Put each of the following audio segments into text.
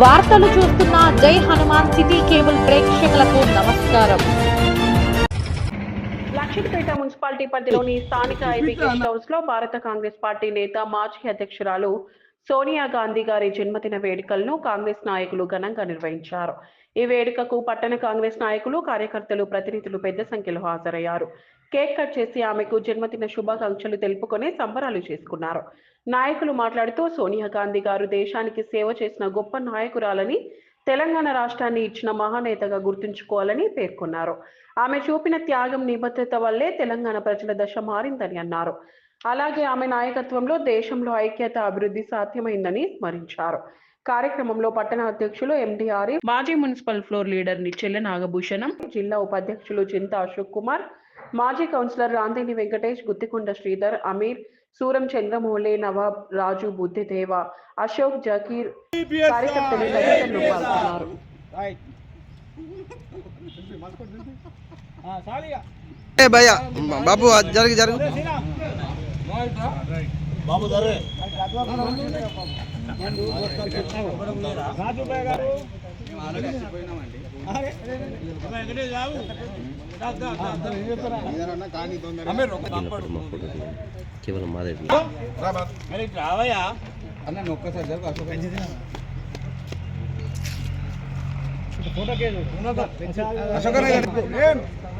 వార్తలు చూస్తున్న జై హనుమాన్ సిటీ కేబుల్ ప్రేక్షకులకు నమస్కారం. లక్షితపేట మున్సిపాలిటీ పరిధిలోని స్థానిక ఐబీ గెస్ట్ హౌస్లో భారత కాంగ్రెస్ పార్టీ నేత మాజీ అధ్యక్షురాలు సోనియా గాంధీ గారి జన్మదిన వేడుకలను కాంగ్రెస్ నాయకులు ఘనంగా నిర్వహించారు. ఈ వేడుకకు పట్టణ కాంగ్రెస్ నాయకులు కార్యకర్తలు ప్రతినిధులు పెద్ద సంఖ్యలో హాజరయ్యారు. కేక్ కట్ చేసి ఆమెకు జన్మదిన శుభాకాంక్షలు తెలుపుకొని సంబరాలు చేసుకున్నారు. నాయకులు మాట్లాడుతూ సోనియా గాంధీ గారు దేశానికి సేవ చేసిన గొప్ప నాయకురాలని తెలంగాణ రాష్ట్రాన్ని ఇచ్చిన మహానేతగా గుర్తుంచుకోవాలని పేర్కొన్నారు. ఆమె చూపిన త్యాగం నిబద్ధత వల్లే తెలంగాణ ప్రజల దశ మారిందని అన్నారు. అలాగే ఆమె నాయకత్వంలో దేశంలో ఐక్యత అభివృద్ధి సాధ్యమైందని స్మరించారు. కార్యక్రమంలో పట్టణ అధ్యక్షులు ఎండిఆర్ మాజీ municipal floor leader Nichella Nagabhushanam జిల్లా ఉపాధ్యక్షులు చింత అశోక్ కుమార్ మాజీ కౌన్సిలర్ రాందేని వెంకటేష్ గుత్తికొండ శ్రీధర్ అమీర్ సూరం చంద్రమౌళి నవాబ్ రాజు బుద్ధిదేవ అశోక్ జకీర్ కార్యకర్తలు తదితరులు పాల్గొన్నారు ఏ భయ్యా బాబు అది జరుగు జరుగు కేవలం మాదే అన్న ఒక్కసారి జరుగు అశోక్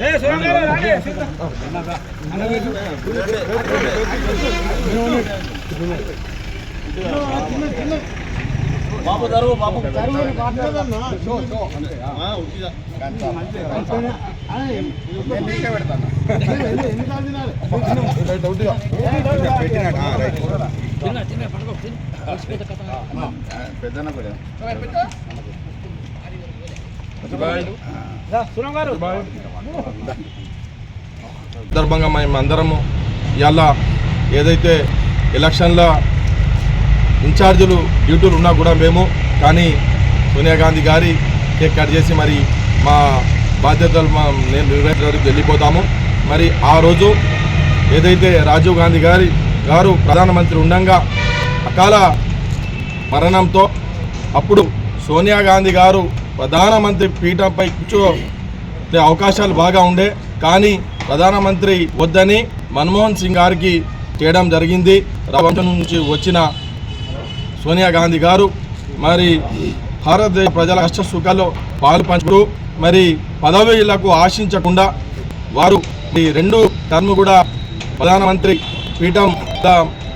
ఆ. నువ్వు ఉండు ఆ. ఆ. ఉమ్. పెద్దన్న కూడా సందర్భంగా మేము అందరము ఇవాళ ఏదైతే ఎలక్షన్ల ఇన్ఛార్జీలు డ్యూటీలు ఉన్నా కూడా మేము కానీ సోనియా గాంధీ గారి కేక్ కట్ చేసి మరి మా బాధ్యతలు మా నేను నిర్వహించడానికి వెళ్ళిపోతాము. మరి ఆ రోజు ఏదైతే రాజీవ్ గాంధీ గారి గారు ప్రధానమంత్రి ఉండంగా అకాల మరణంతో అప్పుడు సోనియా గాంధీ గారు ప్రధానమంత్రి పీఠంపై కూర్చో అవకాశాలు బాగా ఉండే కానీ ప్రధానమంత్రి వద్దని మన్మోహన్ సింగ్ గారికి చేయడం జరిగింది. రావంశం నుంచి వచ్చిన సోనియా గాంధీ గారు మరి భారతదేశ ప్రజల కష్ట సుఖాల్లో పాలు పంచుకుంటూ మరి పదవీలకు ఆశించకుండా వారు ఈ రెండు టర్మ్ కూడా ప్రధానమంత్రి పీఠం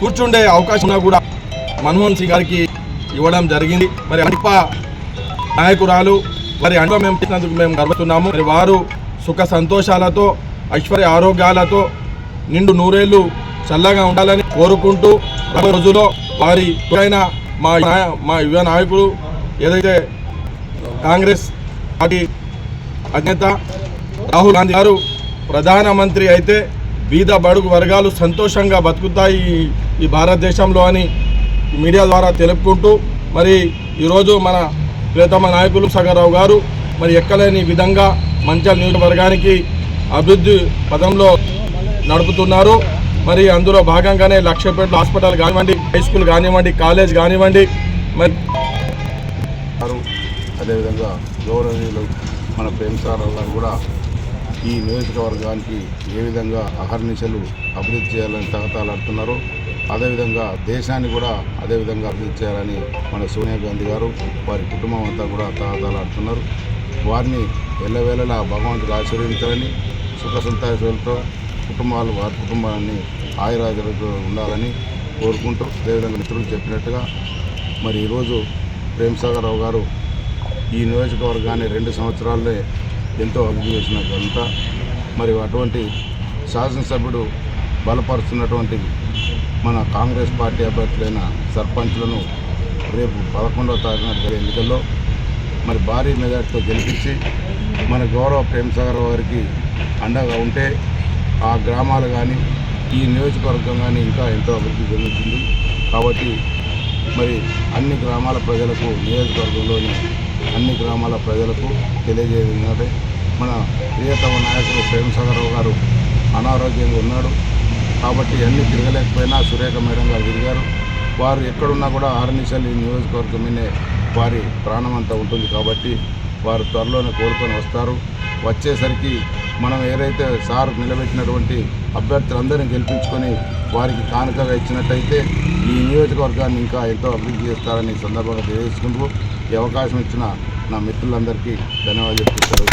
కూర్చుండే అవకాశం కూడా మన్మోహన్ సింగ్ గారికి ఇవ్వడం జరిగింది. మరి అప్ప నాయకురాలు మరి అనుభవం మేము చేసినందుకు మేము గర్వతున్నాము మరి వారు సుఖ సంతోషాలతో ఐశ్వర్య ఆరోగ్యాలతో నిండు నూరేళ్ళు చల్లగా ఉండాలని కోరుకుంటూ రాబోయే రోజుల్లో వారి తోడైన మా మా యువ నాయకుడు ఏదైతే కాంగ్రెస్ పార్టీ అధినేత రాహుల్ గాంధీ గారు ప్రధానమంత్రి అయితే బీద బడుగు వర్గాలు సంతోషంగా బతుకుతాయి ఈ- ఈ భారతదేశంలో అని మీడియా ద్వారా తెలుపుకుంటూ మరి ఈరోజు మన ప్రియతమ నాయకులు సగరావు గారు మరి ఎక్కలేని విధంగా మంచాల నియోజకవర్గానికి అభివృద్ధి పదంలో నడుపుతున్నారు. మరి అందులో భాగంగానే లక్షపేట హాస్పిటల్ కానివ్వండి హై స్కూల్ కానివ్వండి కాలేజ్ కానివ్వండి మరి అదేవిధంగా గౌరవనీయులు మన ప్రేమ్ సార్ కూడా ఈ నియోజకవర్గానికి ఏ విధంగా అహర్నిశలు అభివృద్ధి చేయాలని తహతాలాడుతున్నారు. అదేవిధంగా దేశాన్ని కూడా అదేవిధంగా అభివృద్ధి చేయాలని మన సోనియా గాంధీ గారు వారి కుటుంబం అంతా కూడా తహతాలాడుతున్నారు వారిని ఎల్లవేళలా భగవంతుడు ఆశీర్వదించాలని సుఖ సంతోషాలతో కుటుంబాలు వారి కుటుంబాన్ని ఆయురాజులతో ఉండాలని కోరుకుంటూ అదేవిధంగా మిత్రులు చెప్పినట్టుగా మరి ఈరోజు ప్రేమసాగరరావు గారు ఈ నియోజకవర్గాన్ని రెండు సంవత్సరాలే ఎంతో అభివృద్ధి చేసిన ఘనత. మరి అటువంటి శాసనసభ్యుడు బలపరుస్తున్నటువంటి మన కాంగ్రెస్ పార్టీ అభ్యర్థులైన సర్పంచ్లను రేపు పదకొండవ తారీఖున జరిగే ఎన్నికల్లో మరి భారీ మెజార్టీతో గెలిపించి మన గౌరవ ప్రేమసాగర్ వారికి అండగా ఉంటే ఆ గ్రామాలు కానీ ఈ నియోజకవర్గం కానీ ఇంకా ఎంతో అభివృద్ధి చెందుతుంది. కాబట్టి మరి అన్ని గ్రామాల ప్రజలకు నియోజకవర్గంలోని అన్ని గ్రామాల ప్రజలకు తెలియజేయాలంటే మన ప్రియతమ నాయకుడు ప్రేమసాగర్ గారు అనారోగ్యంగా ఉన్నాడు. కాబట్టి అన్ని తిరగలేకపోయినా సురేఖ మేడం గారు తిరిగారు. వారు ఎక్కడున్నా కూడా ఆర్నిసల్ ఈ నియోజకవర్గమే వారి ప్రాణం అంతా ఉంటుంది కాబట్టి వారు త్వరలోనే కోలుకొని వస్తారు. వచ్చేసరికి మనం ఏదైతే సార్ నిలబెట్టినటువంటి అభ్యర్థులందరినీ గెలిపించుకొని వారికి కానుకగా ఇచ్చినట్టయితే ఈ నియోజకవర్గాన్ని ఇంకా ఎంతో అభివృద్ధి చేస్తారని సందర్భంగా తెలియజేసుకుంటూ ఈ అవకాశం ఇచ్చిన నా మిత్రులందరికీ ధన్యవాదాలు చెప్తూ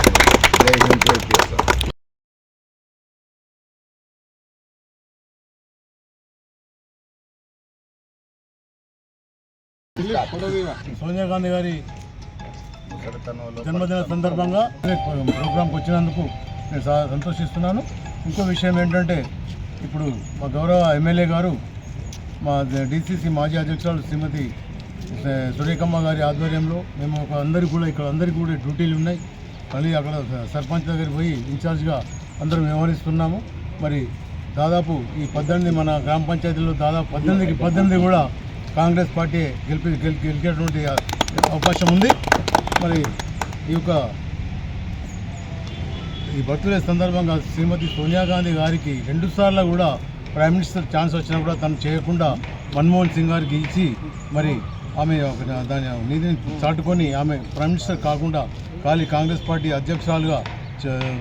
జై హింద్ జై సోనియా గాంధీ గారి జన్మదిన సందర్భంగా ప్రోగ్రాంకి వచ్చినందుకు నేను సంతోషిస్తున్నాను. ఇంకో విషయం ఏంటంటే ఇప్పుడు మా గౌరవ ఎమ్మెల్యే గారు మా డిసిసి మాజీ అధ్యక్షురాలు శ్రీమతి సురేఖమ్మ గారి ఆధ్వర్యంలో మేము ఒక అందరికీ కూడా ఇక్కడ అందరికీ కూడా డ్యూటీలు ఉన్నాయి. మళ్ళీ అక్కడ సర్పంచ్ దగ్గరికి పోయి ఇన్ఛార్జ్గా అందరం వ్యవహరిస్తున్నాము. మరి దాదాపు ఈ పద్దెనిమిది మన గ్రామ పంచాయతీలో దాదాపు పద్దెనిమిదికి పద్దెనిమిది కూడా కాంగ్రెస్ పార్టీ గెలిపి గెలిచేటువంటి అవకాశం ఉంది. మరి ఈ యొక్క ఈ బర్త్డే సందర్భంగా శ్రీమతి సోనియా గాంధీ గారికి రెండుసార్లు కూడా ప్రైమ్ మినిస్టర్ ఛాన్స్ వచ్చినా కూడా తను చేయకుండా మన్మోహన్ సింగ్ గారికి ఇచ్చి మరి ఆమె దాని నీతిని చాటుకొని ఆమె ప్రైమ్ మినిస్టర్ కాకుండా ఖాళీ కాంగ్రెస్ పార్టీ అధ్యక్షురాలుగా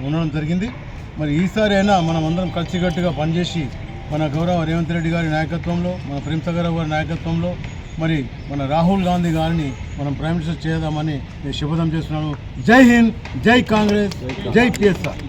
ఉండడం జరిగింది. మరి ఈసారి అయినా మనం అందరం కలిసికట్టుగా పనిచేసి మన గౌరవ రేవంత్ రెడ్డి గారి నాయకత్వంలో మన ప్రేమ్ గారి నాయకత్వంలో మరి మన రాహుల్ గాంధీ గారిని మనం ప్రైమ్ మినిస్టర్ చేద్దామని నేను శుభదం చేస్తున్నాను. జై హింద్ జై కాంగ్రెస్ జై పిఎస్ఆర్